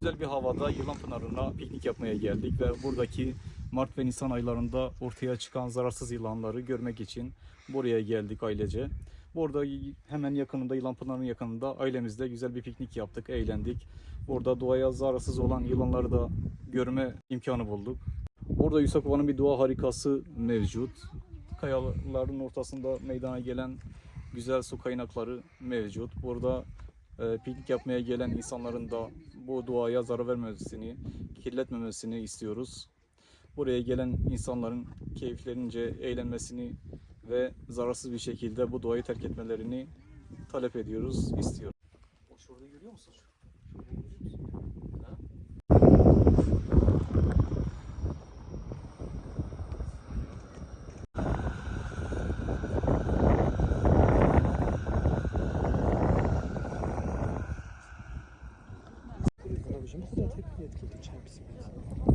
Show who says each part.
Speaker 1: güzel bir havada Yılan Pınarı'na piknik yapmaya geldik ve buradaki Mart ve Nisan aylarında ortaya çıkan zararsız yılanları görmek için buraya geldik ailece. Burada hemen yakınında Yılan Pınarı'nın yakınında ailemizle güzel bir piknik yaptık, eğlendik. Burada doğaya zararsız olan yılanları da görme imkanı bulduk. Orada Yusufova'nın bir doğa harikası mevcut. Kayaların ortasında meydana gelen güzel su kaynakları mevcut. Burada e, piknik yapmaya gelen insanların da bu doğaya zarar vermemesini, kirletmemesini istiyoruz. Buraya gelen insanların keyiflerince eğlenmesini ve zararsız bir şekilde bu doğayı terk etmelerini talep ediyoruz, istiyoruz. tepki etkili çarpsın.